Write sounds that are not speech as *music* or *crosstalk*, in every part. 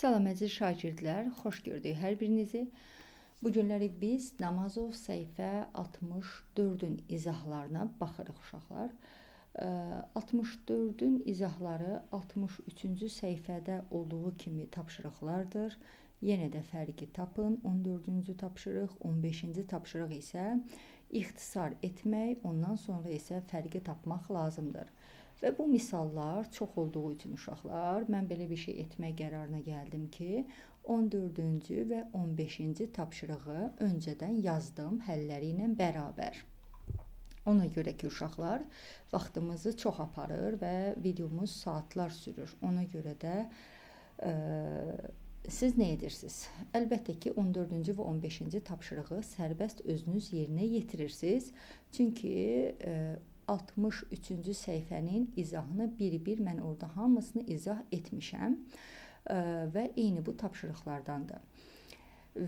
Salam əziz şagirdlər, xoş gördük hər birinizi. Bu günləri biz Namazov səhifə 64-ün izahlarına baxırıq uşaqlar. Ə, 64-ün izahları 63-cü səhifədə olduğu kimi tapşırıqlardır. Yenə də fərqi tapın. 14-cü tapşırıq, 15-ci tapşırıq isə ixtisar etmək, ondan sonra isə fərqi tapmaq lazımdır. Və bu misallar çox olduğu üçün uşaqlar, mən belə bir şey etmək qərarına gəldim ki, 14-cü və 15-ci tapşırığı öncədən yazdım həlləri ilə bərabər. Ona görə ki, uşaqlar vaxtımızı çox aparır və videomuz saatlar sürür. Ona görə də ə, siz nə edirsiniz? Əlbəttə ki, 14-cü və 15-ci tapşırığı sərbəst özünüz yerinə yetirirsiniz. Çünki ə, 63-cü səhifənin izahını bir-bir mən orada hamısını izah etmişəm ə, və eyni bu tapşırıqlardandır.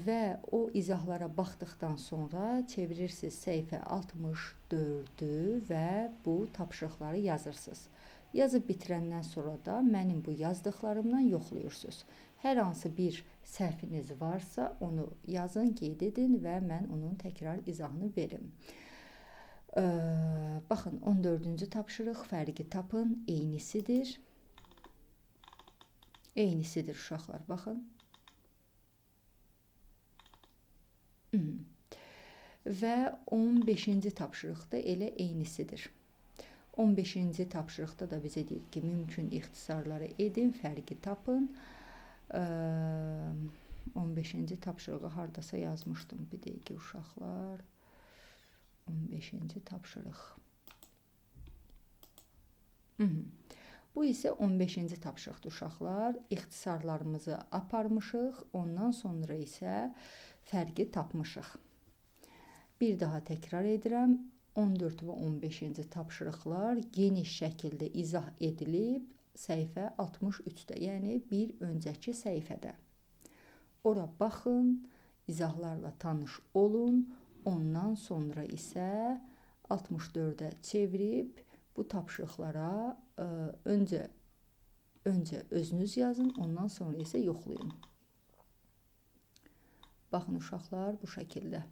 Və o izahlara baxdıqdan sonra çevirirsiniz səhifə 64-ü və bu tapşırıqları yazırsınız. Yazıb bitirəndən sonra da mənim bu yazdıqlarımdan yoxlayırsınız. Hər hansı bir səhviniz varsa, onu yazın, qeyd edin və mən onun təkrar izahını verim. Ə, baxın 14-cü tapşırıq fərqi tapın, eynisidir. Eynisidir uşaqlar, baxın. Və 15-ci tapşırıq da elə eynisidir. 15-ci tapşırıqda da bizə deyir ki, mümkün ixtisarları edin, fərqi tapın. 15-ci tapşırığı hardasa yazmışdım bir dəqiqə uşaqlar. 15-ci tapşırıq. Bu isə 15-ci tapşırıqdır uşaqlar. İxtisarlarımızı aparmışıq, ondan sonra isə fərqi tapmışıq. Bir daha təkrar edirəm. 14 və 15-ci tapşırıqlar geniş şəkildə izah edilib səhifə 63-də, yəni bir öncəki səhifədə. Ora baxın, izahlarla tanış olun. Ondan sonra isə 64-ə çevirib bu tapşırıqlara ə, öncə öncə özünüz yazın, ondan sonra isə yoxlayın. Baxın uşaqlar bu şəkildə.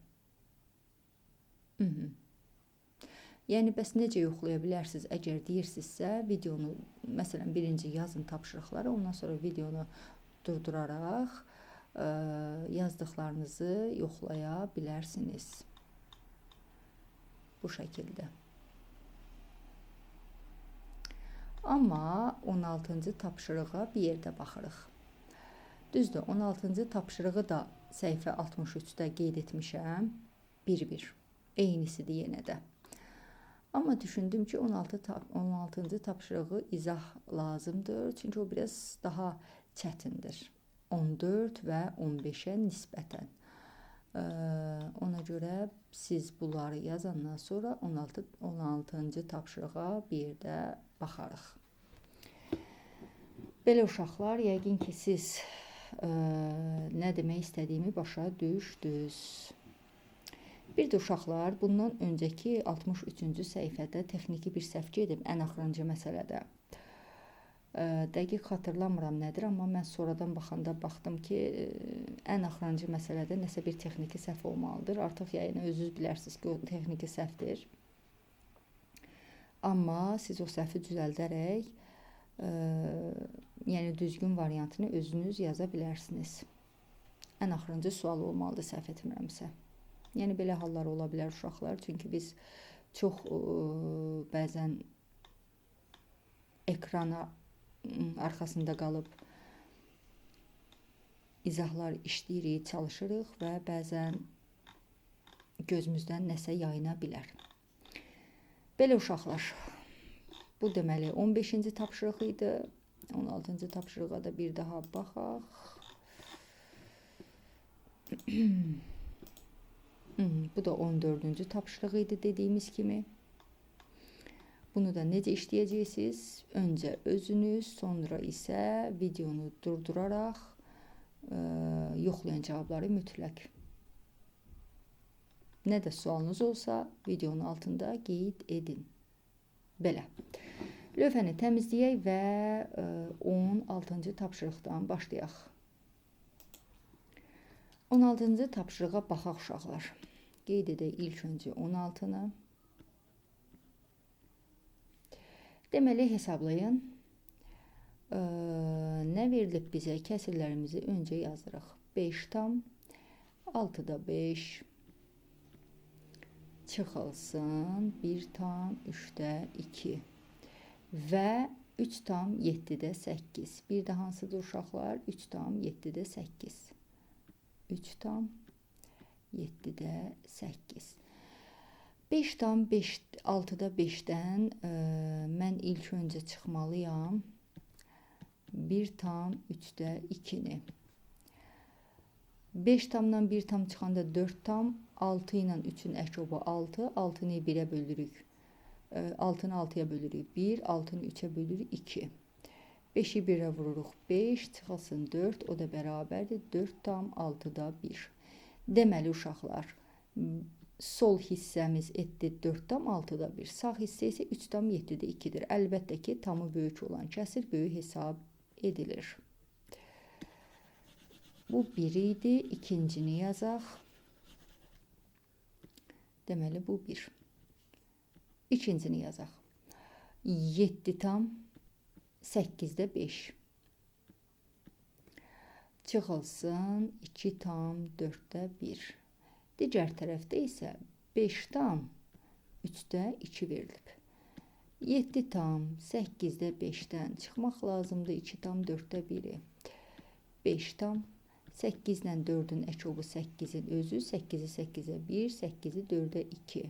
Mhm. Yəni bəs necə yoxlaya bilərsiniz? Əgər deyirsinizsə, videonu məsələn birinci yazın tapşırıqları, ondan sonra videonu durduraraq yazdıqlarınızı yoxlaya bilərsiniz. Bu şəkildə. Amma 16-cı tapşırığa bir yerdə baxırıq. Düzdür, 16-cı tapşırığı da səhifə 63-də qeyd etmişəm. Bir-bir. Eynisidir yenə də. Amma düşündüm ki, 16 16-cı tapşırığı izah lazımdır. Çünki o biraz daha çətindir. 14 və 15-ə nisbətən. Ə, ona görə siz bunları yazandan sonra 16 16-cı tapşırığa bir də baxarıq. Belə uşaqlar, yəqin ki, siz ə, nə demək istədiyimi başa düşdünüz. Bir də uşaqlar, bundan öncəki 63-cü səhifədə texniki bir səhv gedib ən axırıncı məsələdə. Dəqiq xatırlamıram nədir, amma mən sonradan baxanda baxdım ki, ən axırıncı məsələdə nəsə bir texniki səhv olmalıdır. Artıq yəni özünüz bilərsiniz ki, o texniki səhvdir. Amma siz o səhvi düzəldərək ə, yəni düzgün variantını özünüz yaza bilərsiniz. Ən axırıncı sual olmalıdır səhv etmirəmsə. Yəni belə hallar ola bilər uşaqlar, çünki biz çox ə, bəzən ekrana arxasında qalıb izahlar işləyirik, çalışırıq və bəzən gözümüzdən nəsə yayına bilər. Belə uşaqlar. Bu deməli 15-ci tapşırıq idi. 16-cı tapşırığa da bir daha baxaq. Bu da 14-cü tapşırıq idi dediyimiz kimi. Bunu da necə işləyəcəksiniz? Öncə özünüz, sonra isə videonu durduraraq ə, e, yoxlayan cavabları mütləq. Nə də sualınız olsa, videonun altında qeyd edin. Belə. Lövhəni təmizləyək və ə, e, 16-cı tapşırıqdan başlayaq. 16-cı tapşırığa baxaq uşaqlar. Qeyd edək ilk öncə 16-nı. Deməli hesablayın. Ə, nə verilib bizə? Kəsirlərimizi öncə yazırıq. 5 tam 6-da 5 çıxılsın 1 tam 3-də 2 və 3 tam 7-də 8. Bir də hansıdır uşaqlar? 3 tam 7-də 8. 3 tam 7-də 8. 5 tam 5 6-da 5-dən ə, mən ilk öncə çıxmalıyam. 1 tam 3-də 2-ni. 5 tamdan 1 tam çıxanda 4 tam, 6 ilə 3-ün əşobu 6, 6-nı 1-ə bölürük. 6-nı 6-ya bölürük 1, 6-nı 3-ə bölürük 2. 5-i 1-ə vururuq 5, çıxılsın 4, o da bərabərdir 4 tam 6-da 1. Deməli uşaqlar, sol hissəmiz etdi 4 tam 6-da 1. Sağ hissə isə 3 tam 7-də 2-dir. Əlbəttə ki, tamı böyük olan kəsir böyük hesab edilir. Bu 1 idi. İkincini yazaq. Deməli bu 1. İkincini yazaq. 7 tam 8-də 5. Çıxılsın 2 tam 4-də 1. Digər tərəfdə isə 5 tam 3-də 2 verilib. 7 tam 8-də 5-dən çıxmaq lazımdır. 2 tam 4-də 1-i. 5 tam 8 ilə 4-ün əkobu 8-in özü 8-i 8-ə 1, 8-i 4-ə 2.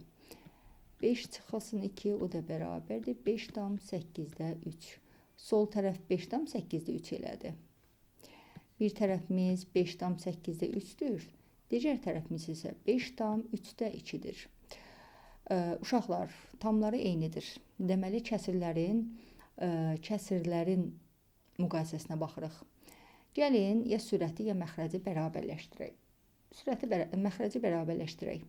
5 çıxılsın 2, o da bərabərdir. 5 tam 8-də 3. Sol tərəf 5 tam 8-də 3 elədi. Bir tərəfimiz 5 tam 8-də 3-dür. Digər tərəfimiz isə 5 tam 3-də 2-dir. Uşaqlar, tamları eynidir. Deməli kəsirlərin kəsirlərin müqayisəsinə baxırıq. Gəlin ya sürəti ya məxrəci bərabərləşdirək. Sürəti bərə məxrəci bərabərləşdirək.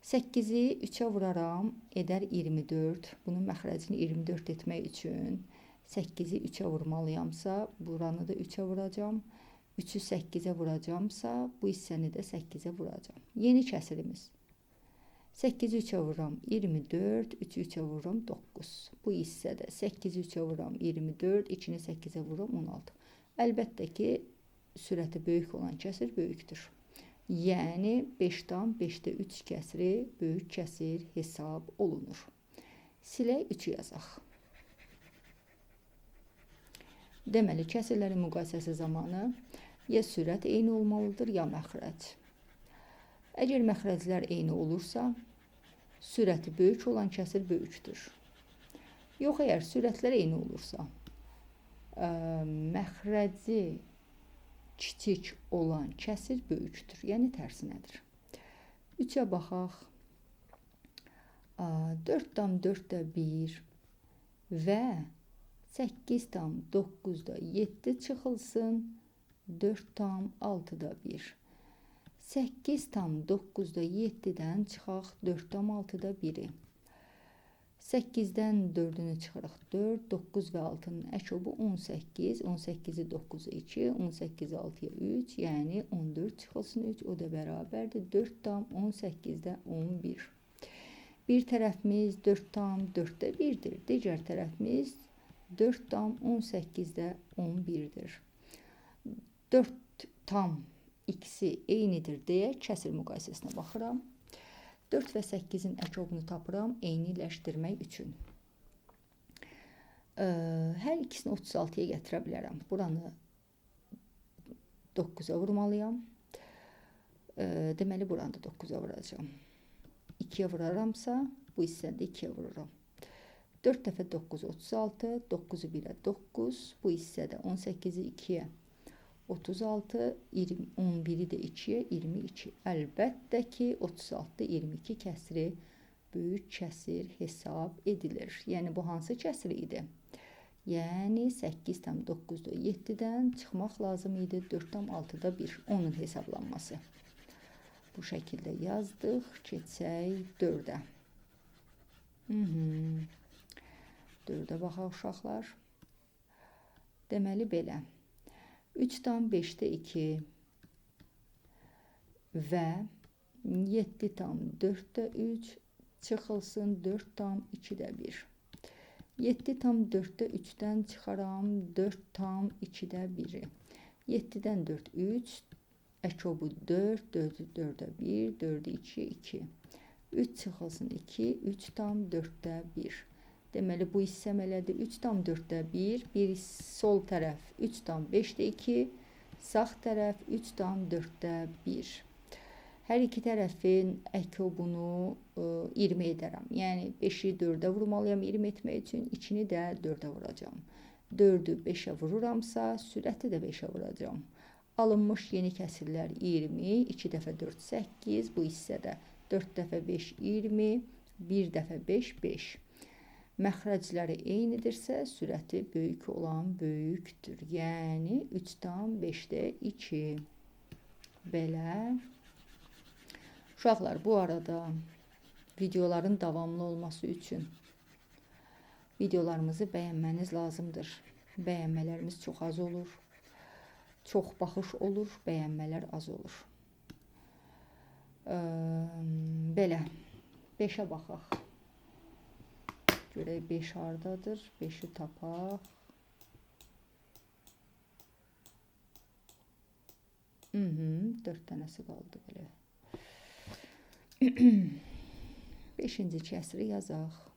8-i 3-ə vuraram, edər 24. Bunun məxrəcini 24 etmək üçün 8-i 3-ə vurmalıyamsa, buranı da 3-ə vuracam. 3-ü 8-ə vuracamsa, bu hissəni də 8-ə vuracam. Yeni kəsirimiz. 8-i 3-ə vururam 24, 3-ü 3-ə vururam 9. Bu hissədə 8-i 3-ə vururam 24, 2-ni 8-ə vururam 16. Əlbəttə ki, sürəti böyük olan kəsir böyükdür. Yəni 5-dan 5-də 3 kəsiri böyük kəsir hesab olunur. Silək 3 yazaq. Deməli, kəsirlərin müqayisəsi zamanı ya sürət eyni olmalıdır, ya məxrəc. Əgər məxrəclər eyni olursa, sürəti böyük olan kəsir böyükdür. Yox, əgər sürətlər eyni olursa, ə, məxrəci kiçik olan kəsir böyükdür. Yəni tərsinədir. 3-ə baxaq. 4 tam 4-də 1 və 8 tam 9-da 7 çıxılsın. 4 tam 6-da 1. 8 tam 9-da 7-dən çıxaq 4 tam 6-da 1-i. 8-dən 4-ünü çıxırıq 4, 9 və 6-nın əkobu 18, 18-i 9-a 2, 18-i 6-ya 3, yəni 14 çıxılsın 3, o da bərabərdir 4 tam 18-də 11. Bir tərəfimiz 4 tam 4-də 1-dir, digər tərəfimiz 4 tam 18-də 11-dir. 4 tam x-i eynidir deyə kəsir müqayisəsinə baxıram. 4 və 8-in əkobunu tapıram eyniləşdirmək üçün. Hər ikisini 36-ya gətirə bilərəm. Buranı 9-a vurmalıyam. Deməli buranı da 9-a vuracağam. 2-yə vuraramsa, bu hissəni də 2-yə vururam. 4 dəfə 9 36, 9-u 1-ə 9, bu hissədə 18-i 2-yə 36, 20, 11-i də 2-yə 22. Əlbəttə ki, 36 22 kəsri böyük kəsir hesab edilir. Yəni bu hansı kəsir idi? Yəni 8,9-da 7-dən çıxmaq lazım idi 4,6-da 1. Onun hesablanması. Bu şəkildə yazdıq. Keçək 4-ə. Mhm. 4-ə baxaq uşaqlar. Deməli belə. 3 tam 5'te 2. və 7 tam 4-də 3 çıxılsın 4 tam 2-də 1. 7 tam 4-də 3-dən çıxaram 4 tam 2-də 1-i. 7-dən 4 3 Əkobu 4, 4-ü 4-ə 1, 4-ü 2-yə 2. 3 çıxılsın 2, 3 tam 4-də 1. Deməli bu hissəm elədi 3 tam 4-də 1, bir sol tərəf 3 tam 5-də 2, sağ tərəf 3 tam 4-də 1. Hər iki tərəfin əkobunu ə, 20 edərəm. Yəni 5-i 4-ə vurmalıyam 20 etmək üçün, 2-ni də 4-ə vuracağam. 4-ü 5-ə vururamsa, sürəti də 5-ə vuracağam. Alınmış yeni kəsirlər 20, 2 dəfə 4 8, bu hissədə 4 dəfə 5 20, 1 dəfə 5 5. Məxrəcləri eynidirsə, sürəti böyük olan böyükdür. Yəni 3-dan 5-də 2. Belə Uşaqlar, bu arada videoların davamlı olması üçün videolarımızı bəyənməniz lazımdır. Bəyənmələrimiz çox az olur. Çox baxış olur, bəyənmələr az olur. Ə, belə 5-ə baxaq. Görək 5 hardadır? 5-i tapaq. Mhm, 4 dənəsi qaldı belə. *clears throat* Beşinci kəsri yazaq.